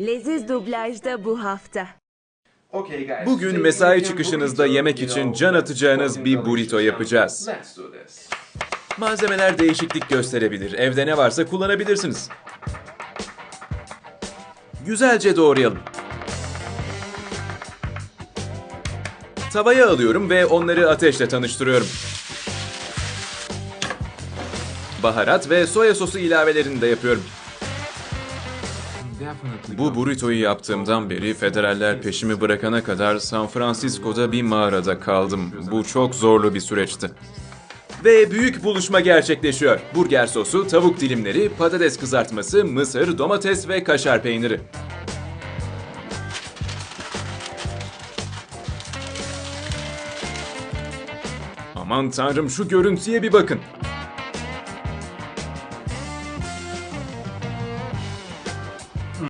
Leziz dublajda bu hafta. Bugün mesai çıkışınızda yemek için can atacağınız bir burrito yapacağız. Malzemeler değişiklik gösterebilir. Evde ne varsa kullanabilirsiniz. Güzelce doğrayalım. Tavaya alıyorum ve onları ateşle tanıştırıyorum. Baharat ve soya sosu ilavelerini de yapıyorum. Bu burrito'yu yaptığımdan beri federaller peşimi bırakana kadar San Francisco'da bir mağarada kaldım. Bu çok zorlu bir süreçti. Ve büyük buluşma gerçekleşiyor. Burger sosu, tavuk dilimleri, patates kızartması, mısır, domates ve kaşar peyniri. Aman tanrım şu görüntüye bir bakın.